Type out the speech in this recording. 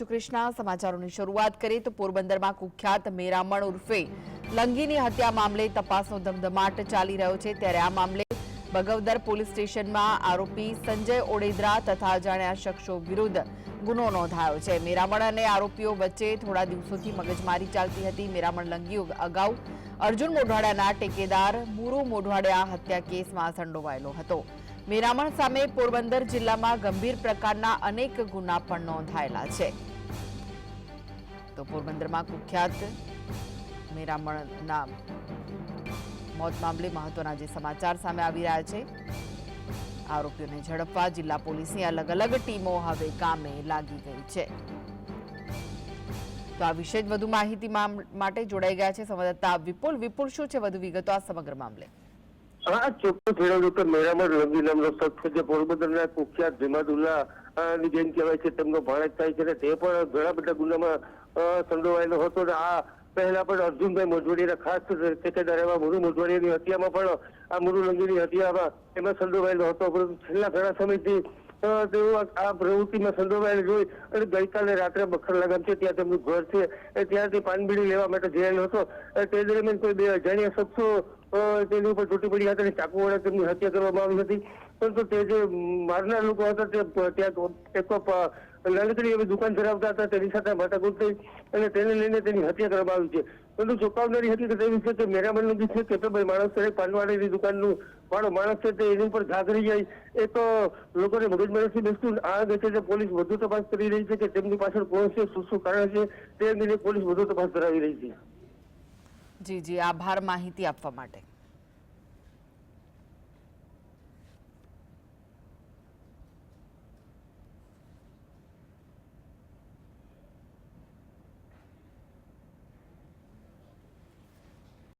કૃષ્ણા સમાચારોની શરૂઆત કરીએ તો પોરબંદરમાં કુખ્યાત મેરામણ ઉર્ફે લંગીની હત્યા મામલે તપાસનો ધમધમાટ ચાલી રહ્યો છે. ત્યારે આ મામલે બગવદર પોલીસ સ્ટેશનમાં આરોપી સંજય ઓડેદરા તથા અજાણ્યા શખ્સો વિરુદ્ધ ગુનો નોંધાયો છે. મેરામણ અને આરોપીઓ વચ્ચે થોડા દિવસોથી મગજમારી ચાલતી હતી. મેરામણ લંગી અગાઉ અર્જુન મોઢવાડિયાના ટેકેદાર મુરુ મોઢવાડિયા હત્યા કેસમાં સંડોવાયેલો હતો. મેરામણ સામે પોરબંદર જિલ્લામાં ગંભીર પ્રકારના અનેક ગુના પણ નોંધાયેલા છે. તો પોરબંદરમાં કુખ્યાત મેરામણના મોત મામલે મહત્વના જે સમાચાર સામે આવી રહ્યા છે, આરોપીઓને ઝડપવા જિલ્લા પોલીસની અલગ અલગ ટીમો હવે કામે લાગી ગઈ છે. તો આ વિશે જ વધુ માહિતી માટે જોડાઈ ગયા છે સંવાદદાતા વિપુલ. વિપુલ, શું છે વધુ વિગતો આ સમગ્ર મામલે? હા, ચોક્કસ ખેડૂત ડોક્ટર મેરામણ લંબી નામનો શખ્સ છે જે પોરબંદરના કુખ્યાત જમાદુલ્લા ની જેમ કહેવાય છે, તેમનો ભાણેજ થાય છે અને તે પણ ઘણા બધા ગુનામાં સંડોવાયેલો હતો અને આ પહેલા પણ અર્જુનભાઈ મોજવાડીના ખાસ ઠેકેદાર એવા મુરુ મોજવાડીની હત્યામાં પણ આ મુરુ લંગીની હત્યામાં એમાં સંડોવાયેલો હતો, પરંતુ છેલ્લા ઘણા સમયથી તેઓ આ- પ્રવૃત્તિમાં સંડોવાયેલ જોઈ અને ગઈકાલે રાત્રે બખર લગામ છે, ત્યાં તેમનું ઘર છે ત્યાંથી પાનબીડી લેવા માટે જયેલો હતો. તે દરમિયાન કોઈ બે અજાણ્યા શખ્સો તેની ઉપર તૂટી પડ્યા હતા અને ચાકુ વડે તેમની હત્યા કરવામાં આવી હતી. પરંતુ તે જે મારનાર લોકો હતા, તે ત્યાં એક નાનકડી એવી દુકાન ધરાવતા હતા, તેની સાથે માથાકૂટ થઈ અને તેને લઈને તેની હત્યા કરવામાં આવી છે. પરંતુ ચોંકાવનારી હકીકત એવી છે કે મેરામણનું બી છે ભાઈ માણસ છે, પાનવાડીની દુકાનનું વાળો માણસ છે, તે એની ઉપર ઘાઘરી જાય. એ તો લોકોને મગજમાં નથી બેસતું આ અંગે છે પોલીસ વધુ તપાસ કરી રહી છે કે તેમની પાછળ કોણ છે, શું શું કારણ છે, તે અંગે પોલીસ વધુ તપાસ કરાવી રહી છે. જી જી, આભાર માહિતી આપવા માટે.